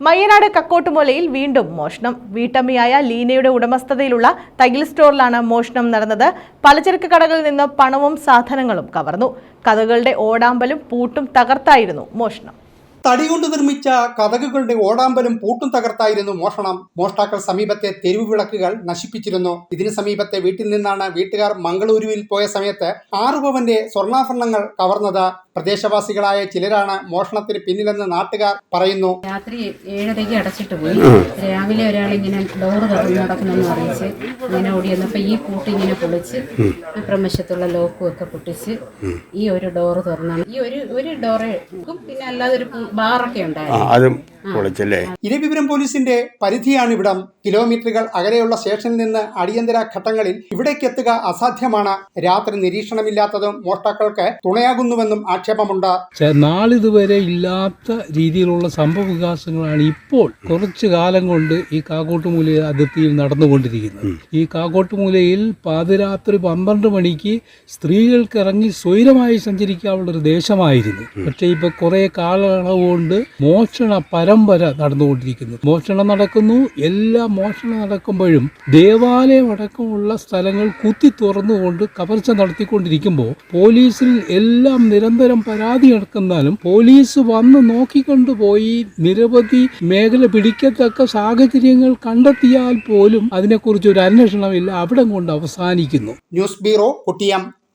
മയ്യനാട് കക്കോട്ടുമൂലയിൽ വീണ്ടും മോഷണം. വീട്ടമ്മയായ ലീനയുടെ ഉടമസ്ഥതയിലുള്ള തയ്യൽ സ്റ്റോറിലാണ് മോഷണം നടന്നത്. പലചരക്ക് കടകളിൽ നിന്ന് പണവും സാധനങ്ങളും കവർന്നു. കഥകളുടെ ഓടാമ്പലും പൂട്ടും തകർത്തായിരുന്നു മോഷണം. തടി കൊണ്ട് നിർമ്മിച്ച കഥകുകളുടെ ഓടാമ്പലും പൂട്ടും തകർത്തായിരുന്നു മോഷണം. മോഷ്ടാക്കൾ സമീപത്തെ തെരുവ് വിളക്കുകൾ നശിപ്പിച്ചിരുന്നു. ഇതിനു സമീപത്തെ വീട്ടിൽ നിന്നാണ് വീട്ടുകാർ മംഗളൂരുവിൽ പോയ സമയത്ത് ആറു പവന്റെ സ്വർണാഭരണങ്ങൾ കവർന്നത്. പ്രദേശവാസികളായ ചിലരാണ് മോഷണത്തിന് പിന്നിലെന്ന് നാട്ടുകാർ പറയുന്നു. രാത്രി ഏഴരയ്ക്ക് അടച്ചിട്ട് പോയി. രാവിലെ ഒരാൾ ഇങ്ങനെ ഡോറ് തുറന്ന് നടക്കുന്നെന്ന് അറിയിച്ച് ഇങ്ങനെ ഓടി വന്നപ്പോൾ ഈ പൂട്ടി ഇങ്ങനെ പൊളിച്ച് പ്രമശത്തുള്ള ലോക്കും ഒക്കെ പൊട്ടിച്ച് ഈ ഒരു ഡോറ് തുറന്നാണ്. ഈ ഒരു ഒരു ഡോറ് പിന്നെ അല്ലാതെ ഒരു ബാറൊക്കെ ഉണ്ടായിരുന്നു. അതും പൊളിച്ചല്ലേ? ഇരവിപുരം പോലീസിന്റെ പരിധിയാണ് ഇവിടം. കിലോമീറ്ററുകൾ അകലെയുള്ള സ്റ്റേഷനിൽ നിന്ന് അടിയന്തര ഘട്ടങ്ങളിൽ ഇവിടേക്കെത്തുക അസാധ്യമാണ്. രാത്രി നിരീക്ഷണമില്ലാത്തതും മോഷ്ടാക്കൾക്ക് തുണയാകുന്നുവെന്നും ആക്ഷേപമുണ്ട്. നാളിതുവരെ ഇല്ലാത്ത രീതിയിലുള്ള സംഭവ വികാസങ്ങളാണ് ഇപ്പോൾ കുറച്ചു കാലം കൊണ്ട് ഈ കാക്കോട്ടുമൂല അതിർത്തിയിൽ നടന്നുകൊണ്ടിരിക്കുന്നത്. ഈ കാക്കോട്ടുമൂലയിൽ പാതിരാത്രി പന്ത്രണ്ട് മണിക്ക് സ്ത്രീകൾക്ക് ഇറങ്ങി സ്വൈരമായി സഞ്ചരിക്കാനുള്ള ഒരു ദേശമായിരുന്നു പക്ഷേ ഇപ്പൊ കുറെ കാലയളവ് കൊണ്ട് മോഷണ പരമ്പര നടന്നുകൊണ്ടിരിക്കുന്നു. മോഷണം നടക്കുന്നു. എല്ലാ മോഷണം നടക്കുമ്പോഴും ദേവാലയം അടക്കമുള്ള സ്ഥലങ്ങൾ കുത്തി തുറന്നുകൊണ്ട് കവർച്ച നടത്തിക്കൊണ്ടിരിക്കുമ്പോൾ പോലീസിൽ എല്ലാം നിരന്തരം പരാതി നടക്കുന്നാലും പോലീസ് വന്ന് നോക്കിക്കൊണ്ടുപോയി നിരവധി മേഖല പിടിക്കത്തക്ക സാഹചര്യങ്ങൾ കണ്ടെത്തിയാൽ പോലും അതിനെക്കുറിച്ച് ഒരു അന്വേഷണമില്ല. അവിടെ കൊണ്ട് അവസാനിക്കുന്നു. News bureau കുട്ടിയം.